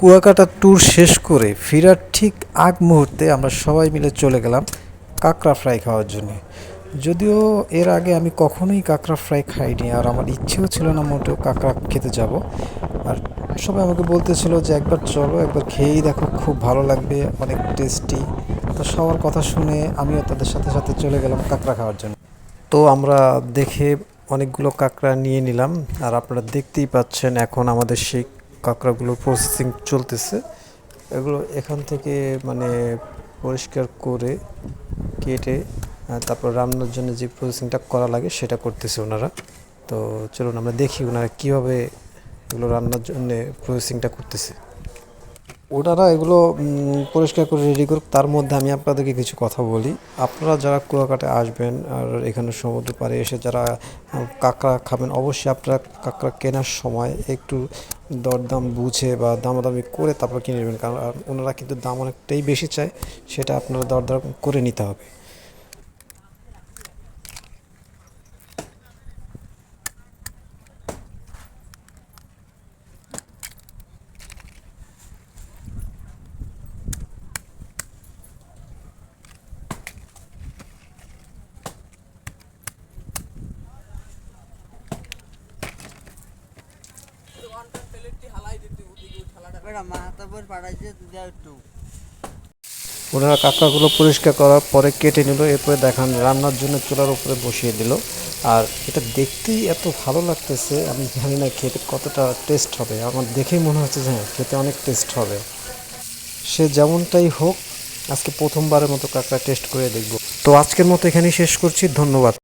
Kuakata tour শেষ করে ফেরার ঠিক আগ মুহূর্তে আমরা সবাই মিলে চলে গেলাম কাঁকড়া ফ্রাই খাওয়ার জন্য। যদিও এর আগে আমি কখনোই কাঁকড়া ফ্রাই খাইনি আর আমার ইচ্ছেও ছিল না মোটেও কাঁকড়া খেতে যাব। আর সবাই আমাকে বলতেছিল যে একবার চলো, একবার খেয়েই দেখো, খুব ভালো লাগবে, অনেক টেস্টি তো সবার কথা শুনে আমিও তাদের সাথে সাথে চলে গেলাম কাঁকড়া খাওয়ার জন্য। তো আমরা দেখে অনেকগুলো কাঁকড়া নিয়ে নিলাম আর আপনারা দেখতেই পাচ্ছেন এখন আমাদের সেই কাঁকড়াগুলো প্রসেসিং চলতেছে। এগুলো এখান থেকে মানে পরিষ্কার করে কেটে তারপর রান্নার জন্য যে প্রসেসিংটা করা লাগে সেটা করতেছে ওনারা। তো চলুন আমরা দেখি ওনারা কীভাবে এগুলো রান্নার জন্য প্রসেসিংটা করতেছে। ওনারা এগুলো পরিষ্কার করে রেডি করুক। তার মধ্যে আমি আপনাদেরকে কিছু কথা বলি। আপনারা যারা কুয়াকাটে আসবেন আর এখানে সমুদ্র পাড়ে এসে যারা কাঁকড়া খাবেন, অবশ্যই আপনারা কাঁকড়া কেনার সময় একটু দরদাম বুঝে বা দামাদামি করে তারপর কিনে নেবেন। কারণ ওনারা কিন্তু দাম অনেকটাই বেশি চায়, সেটা আপনারা দরদাম করে নিতে হবে। ওনারা কাঁকড়াগুলো পরিষ্কার করার পরে কেটে নিল, এরপরে দেখান রান্নার জন্য চুলার উপরে বসিয়ে দিল। আর এটা দেখতেই এত ভালো লাগতেছে, আমি জানি না খেতে কতটা টেস্ট হবে। আমার দেখেই মনে হচ্ছে যে হ্যাঁ খেতে অনেক টেস্ট হবে। সে যেমনটাই হোক, আজকে প্রথমবারের মতো কাঁকড়া টেস্ট করে দেখব। তো আজকের মতো এখানেই শেষ করছি, ধন্যবাদ।